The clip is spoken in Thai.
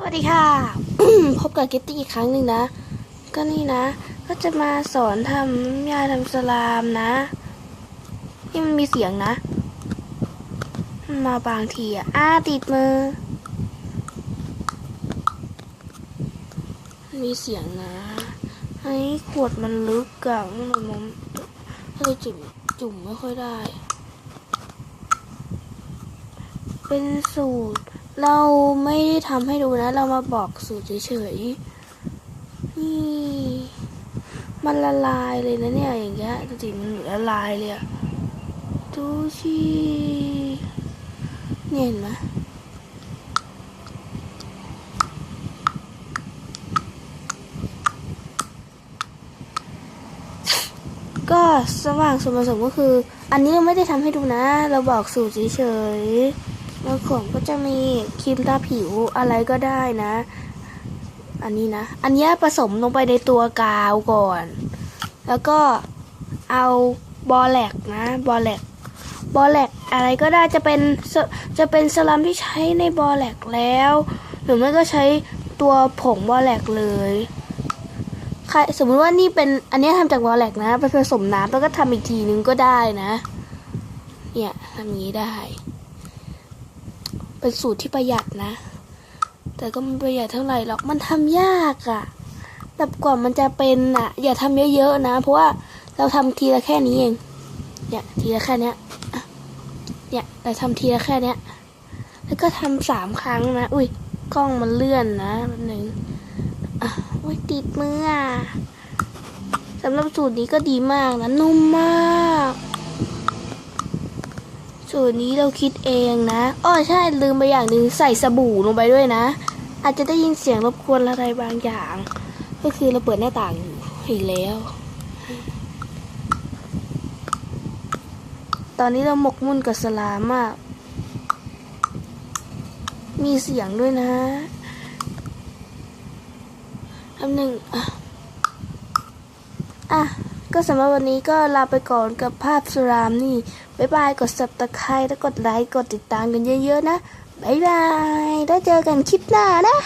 สวัสดีค่ะ พบกับกิตตี้อีกครั้งหนึ่งนะ ก็นี่นะ ก็จะมาสอนทำยาทำสลามนะนี่มันมีเสียงนะมันมาบางทีอะอ้าติดมือ มีเสียงนะไอ้ขวดมันลึกอะมันมันเลยจุ่มจุ่มไม่ค่อยได้ เป็นสูตร เราไม่ได้ทำให้ดูนะ เรามาบอกสูตรเฉยๆ นี่ มันละลายเลยนะเนี่ย อย่างเงี้ยจริงๆมันละลายเลยอะดูสิเนี่ยเห็นไหมก็สว่างส่วนผสมก็คือ อันนี้ไม่ได้ทำให้ดูนะ เราบอกสูตรเฉยๆ แล้วของก็จะมีครีมทาผิวอะไรก็ได้นะ อันนี้นะ อันนี้ผสมลงไปในตัวกาวก่อน แล้วก็เอาบอแลกนะบอแลกบอแลกอะไรก็ได้จะเป็นจะเป็นสลัมที่ใช้ในบอแลกแล้ว หรือไม่ก็ใช้ตัวผงบอแลกเลยใครสมมติว่านี่เป็นอันนี้ทำจากบอลแลกนะ ไปผสมน้ำแล้วก็ทำอีกทีนึงก็ได้นะ เนี่ยทำอย่างนี้ได้ เป็นสูตรที่ประหยัดนะ แต่ก็ไม่ประหยัดเท่าไหร่หรอก มันทำยากอะแบบกว่ามันจะเป็นอะอย่าทำเยอะๆนะ เพราะว่าเราทำทีละแค่นี้เอง เนี่ย ทีละแค่เนี้ยเนี่ยเราทำทีละแค่เนี้ย แล้วก็ทำสามครั้งนะ อุ้ย กล้องมันเลื่อนนะหนึ่งอะอุ้ยติดมืออะสำหรับสูตรนี้ก็ดีมากนะ นุ่มมาก สูตรนี้เราคิดเองนะอ้อใช่ลืมไปอย่างหนึ่งใส่สบู่ลงไปด้วยนะ อาจจะได้ยินเสียงรบกวนอะไรบางอย่าง ก็คือเราเปิดหน้าต่างอยู่อีกแล้ว ตอนนี้เราหมกมุ่นกับสลามมาก มีเสียงด้วยนะอันหนึ่งอะอะ ก็สำหรับวันนี้ก็ลาไปก่อนกับภาพสุรามนี่บ๊ายบายกด subscribe แล้วกดไลค์กดติดตามกันเยอะๆนะบ๊ายบาย แล้วเจอกันคลิปหน้านะ